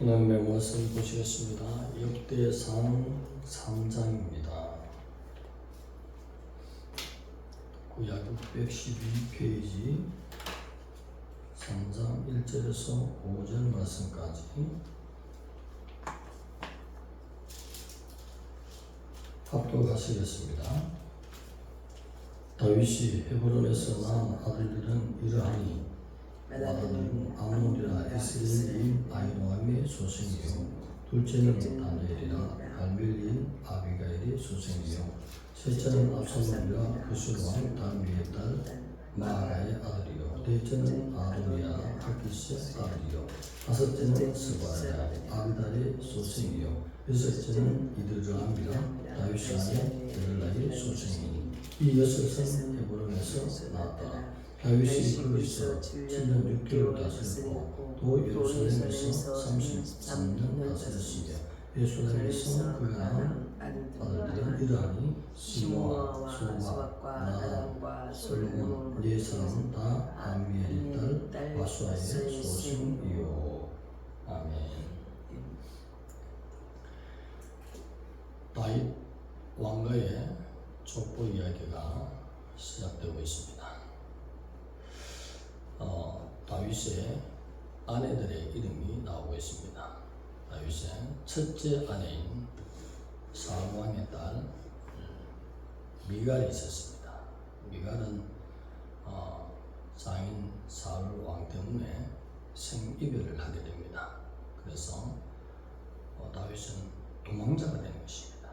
하나님의 말씀 보시겠습니다. 역대상 3장입니다. 구약 612페이지 3장 1절에서 5절 말씀까지 합독하시겠습니다. 다윗이 헤브론에서 낳은 아들들은 이러하니 아들은 아몬이라 이스라엘인 아이노함의 소생이요 둘째는 다니엘이라 갈멜리인 아비가일의 소생이요 셋째는 압살롬이라 그술왕 다미의 딸 마아가의 아들이요 넷째는 아도니아 하기스의 아들이요 다섯째는 스바야 아비달의 소생이요 여섯째는 이드라함이라 다윗 왕의 데를라의 소생이니 이 여섯은 헤브론에서 나왔다 다윗이 거기서 7년 6개월 다스렸고 또 예루살렘에서 33년 다스렸으며 예루살렘에서 그가 낳은 아들들은 이러하니 시모아, 소바, 나단, 솔로몬 네 사람은 다 아미엘의 딸 바수아의 소생이요. 아멘. 다윗 왕가의 족보 이야기가 시작되고 있습니다. 어, 다윗의 아내들의 이름이 나오고 있습니다. 다윗의 첫째 아내인 사울왕의 딸 음, 미갈이 있었습니다. 미갈은 어, 장인 사울 왕 때문에 생이별을 하게 됩니다. 그래서 어, 다윗은 도망자가 되는 것입니다.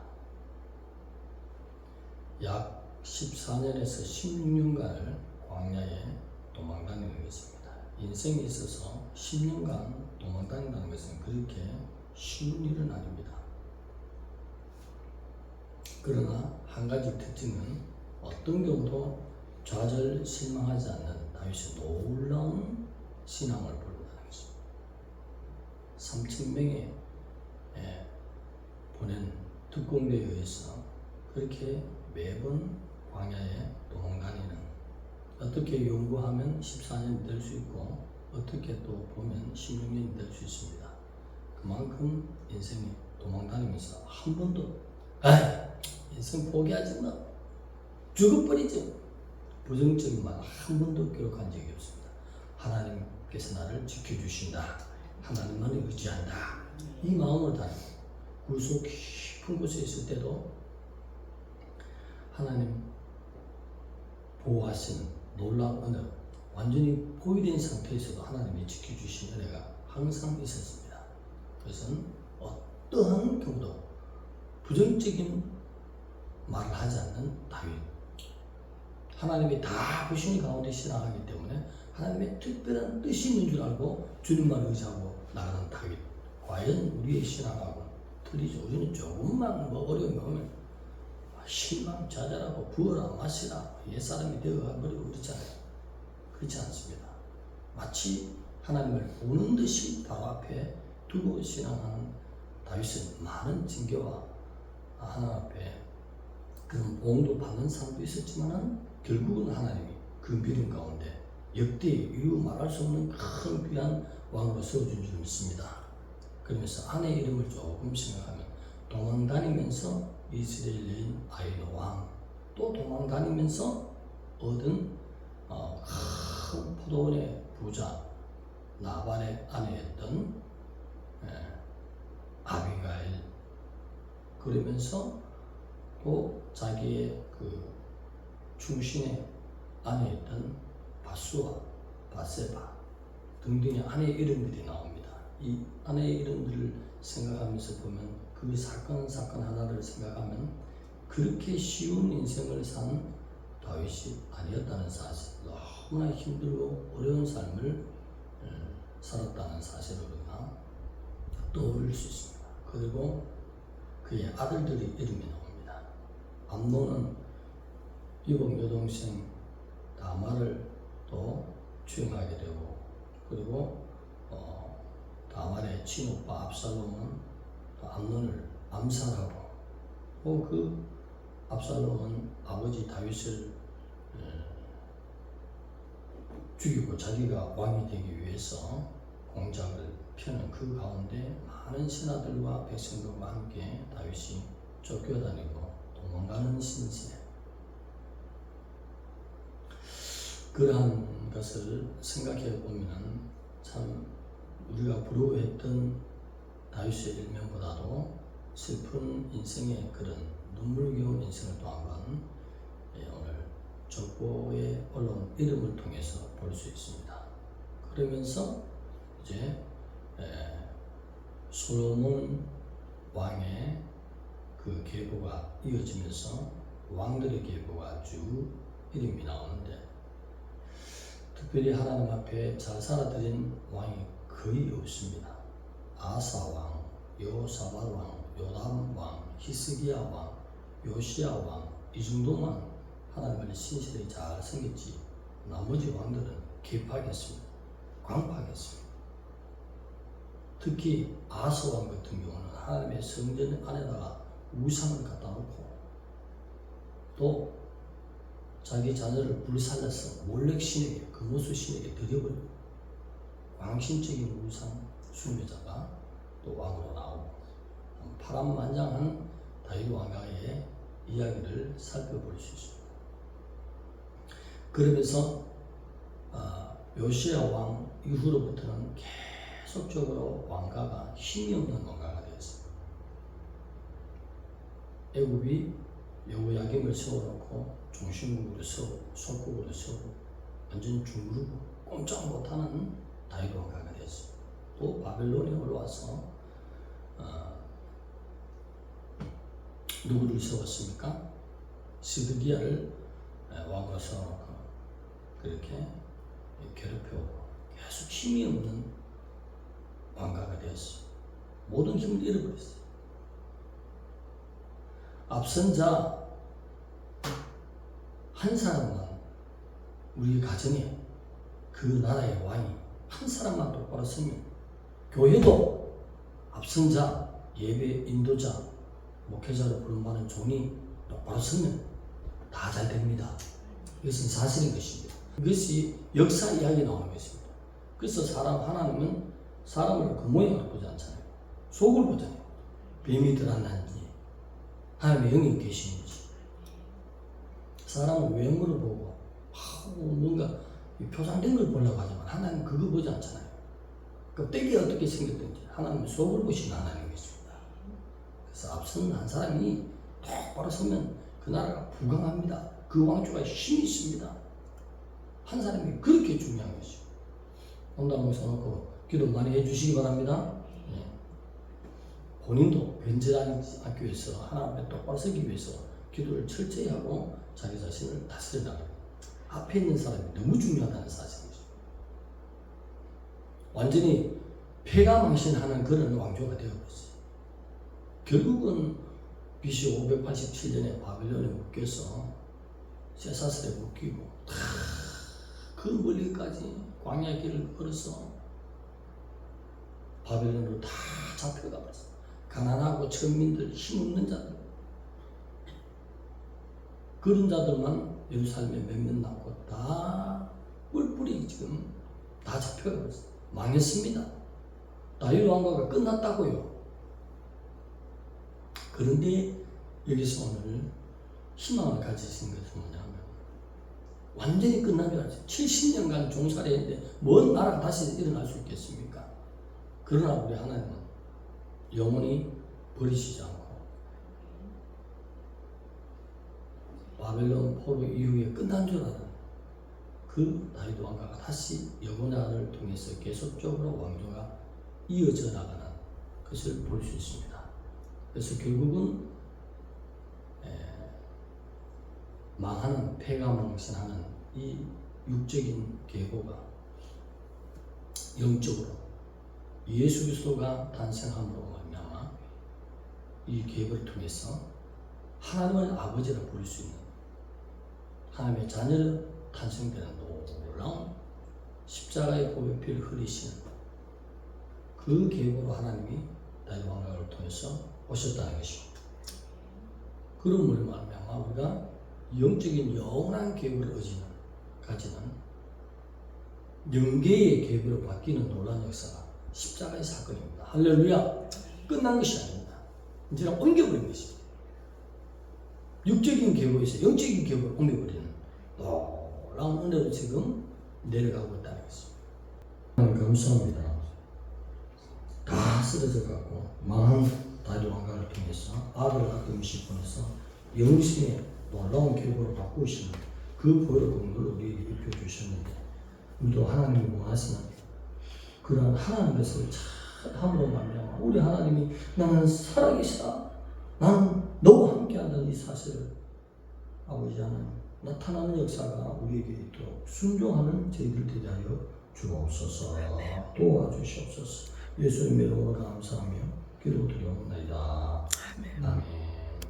약 14년에서 16년간을 광야에 도망다니는 것입니다. 인생에 있어서 10년간 도망다닌다는 것은 그렇게 쉬운 일은 아닙니다. 그러나 한 가지 특징은 어떤 경우도 좌절 실망하지 않는 다윗의 놀라운 신앙을 보인다는 것입니다. 3천 명의 예, 보낸 특공대에 의해서 그렇게 매번 광야에 도망다니는 어떻게 연구하면 14년이 될 수 있고 어떻게 또 보면 16년이 될 수 있습니다. 그만큼 인생이 도망다니면서 한 번도 아 인생 포기하지 마 죽어버리지 부정적인 말 한 번도 기록한 적이 없습니다. 하나님께서 나를 지켜주신다. 하나님만 의지한다. 이 마음으로 다니고 구속 깊은 곳에 있을 때도 하나님 보호하신 놀라운 은혜 완전히 포위된 상태에서도 하나님이 지켜주신 은혜가 항상 있었습니다. 그것은 어떠한 경우도 부정적인 말을 하지 않는 다윗. 하나님이 다 보시는 가운데 신앙하기 때문에 하나님의 특별한 뜻이 있는 줄 알고 주님만 의지하고 나가는 다윗. 과연 우리의 신앙하고 틀리죠. 우리는 조금만 뭐 어려움이 오면 실망 좌절하고 부어라 마시라. 옛사람이 되어가 버리고 그렇잖아요 그렇지 않습니다. 마치 하나님을 보는 듯이 바로 앞에 두고 신앙하는 다윗은 많은 징계와 하나님 앞에 그런 보응도 받는 사람도 있었지만은 결국은 하나님이 그 믿음 가운데 역대 이루 말할 수 없는 큰 귀한 왕으로 세워준 줄 믿습니다. 그러면서 아내 이름을 조금 생각하면 도망다니면서 이스라엘 여인 아이노 왕또 도망다니면서 얻은 어, 큰 포도원의 부자 나발의 아내였던 예, 아비가일 그러면서 또 자기의 그 충신의 아내였던 바수와 바세바 등등의 아내 이름들이 나옵니다. 이 아내의 이름들을 생각하면서 보면 그 사건 사건 하나를 생각하면 그렇게 쉬운 인생을 산 다윗이 아니었다는 사실, 너무나 힘들고 어려운 삶을 어, 살았다는 사실을 우리가 떠올릴 수 있습니다. 그리고 그의 아들들의 이름이 나옵니다. 암노는 이복 여동생 다말을 또 추행하게 되고 그리고 어, 다말의 친오빠 압살롬은 또 암논을 암살하고 또그 압살롬은 아버지 다윗을 에, 죽이고 자기가 왕이 되기 위해서 공작을 펴는 그 가운데 많은 신하들과 백성들과 함께 다윗이 쫓겨다니고 도망가는 신세. 그러한 것을 생각해 보면은 참 우리가 부러워했던 다윗의 일면보다도 슬픈 인생의 그런 눈물겨운 인생을 또 한번 예, 오늘 족보에 올라온 이름을 통해서 볼 수 있습니다. 그러면서 이제 에, 솔로몬 왕의 그 계보가 이어지면서 왕들의 계보가 쭉 이름이 나오는데 특별히 하나님 앞에 잘 살아들인 왕이 거의 없습니다. 아사 왕, 요사발 왕, 요담 왕, 히스기야 왕, 요시야 왕, 이 정도만 하나님의 신실하게 잘 생겼지. 나머지 왕들은 개파겠습니다. 광파겠습니다. 특히 아사 왕 같은 경우는 하나님의 성전 안에다가 우상을 갖다 놓고 또 자기 자녀를 불살라서 몰렉 신에게 금오수 신에게 드려버리고 광신적인 우상 숭배자가 또 왕으로 나오고 파란만장한 다윗 왕가의 이야기를 살펴볼 수 있습니다. 그러면서 아, 요시야 왕 이후로부터는 계속적으로 왕가가 힘이 없는 왕가가 되었습니다. 애굽이 여호야김을 세워놓고 중심국으로 세우고 속국으로 세우고 완전 중그르고 꼼짝 못하는 다윗 왕가가 되었습니다. 또 바벨론에 올라와서 어, 누구를 세웠습니까? 시드기야를 왕으로 세워놓고 그렇게 괴롭혀오고 계속 힘이 없는 왕가가 되었어요. 모든 힘을 잃어버렸어요. 앞선 자 한 사람만 우리 가정에 그 나라의 왕이 한 사람만 똑바로 서면 교회도 앞선 자 예배 인도자 목회자로 부름받는 종이 똑바로 서면 다 잘 됩니다. 이것은 사실인 것입니다. 이것이 역사 이야기 나오는 것입니다. 그래서 사람 하나님은 사람을 그 모양으로 보지 않잖아요. 속을 보잖아요. 뱀이 드러났는지 하나님의 영이 계시는지 사람은 외모를 보고 하고 뭔가 표상된 걸 보려고 하지만 하나님 그거 보지 않잖아요. 껍데기 어떻게 생겼든지 하나님은 속을 보시는 하나님인 것입니다. 그래서 앞선 한 사람이 똑바로 서면 그 나라가 부강합니다. 그 왕조가 힘이 있습니다. 한 사람이 그렇게 중요한 것이죠. 온다고 써놓고 기도 많이 해주시기 바랍니다. 예. 본인도 변절하지 않기 위해서 하나님 앞에 똑바로 서기 위해서 기도를 철저히 하고 자기 자신을 다스려 나가요. 앞에 있는 사람이 너무 중요하다는 사실이죠. 완전히 폐가망신하는 그런 왕조가 되어버렸어요. 결국은 BC 587년에 바빌론에 묶여서 쇠사슬에 묶이고 그 멀리까지 광야 길을 걸어서 바벨론으로 다 잡혀가 버렸어. 가난하고 천민들, 힘없는 자들. 그런 자들만 예루살렘에 몇몇 남고 다 뿔뿔이 지금 다 잡혀가 버렸어. 망했습니다. 다윗 왕가가 끝났다고요. 그런데 여기서 오늘 희망을 가지신 것은 뭐냐면 완전히 알았어요. 70년간 종살이 했는데 뭔 나라가 다시 일어날 수 있겠습니까? 그러나 우리 하나님은 영원히 버리시지 않고 바벨론 포로 이후에 끝난 줄 알았는 그 다윗 왕가가 다시 여호나를 통해서 계속적으로 왕조가 이어져 나가는 것을 볼 수 있습니다. 그래서 결국은 에, 망하는 폐가망신하는 이 육적인 계보가 영적으로 예수 그리스도가 탄생함으로 말미암아 이 계보를 통해서 하나님을 아버지라 부를 수 있는 하나님의 자녀로 탄생되는 놀라운 십자가의 보배피를 흘리시는 그 계보로 하나님이 다윗 왕가를 통해서 오셨다는 것입니다. 그런 말미암아 우리가 영적인 영원한 계보를 의지는 가지는 영계의 계보로 바뀌는 놀라운 역사가 십자가의 사건입니다. 할렐루야. 끝난 것이 아닙니다. 이제는 옮겨버린 것입니다. 육적인 계보에서 영적인 계보를 옮겨버리는 놀 라운 은혜로 지금 내려가고 있다는 것입니다. 하나님 감사합니다. 다 쓰러져 갖고 망한 다리 왕가를 통해서 아들을 가끔씩 보내서 영신의 놀라운 계보를 바꾸시는 그 보혈 공로를 우리에게 입혀 주셨는데 우리도 하나님이 원하시는 그러한 하나님 것을 잘 함으로 말미암아 우리 하나님이 나는 살아계시다 나는 너와 함께한다는 이 사실을 아버지 하나님 나타나는 역사가 우리에게 있도록 순종하는 저희들 되게 하여 주옵소서. 도와주시옵소서. 예수님의 이름으로 감사하며 기도드리옵나이다. 아멘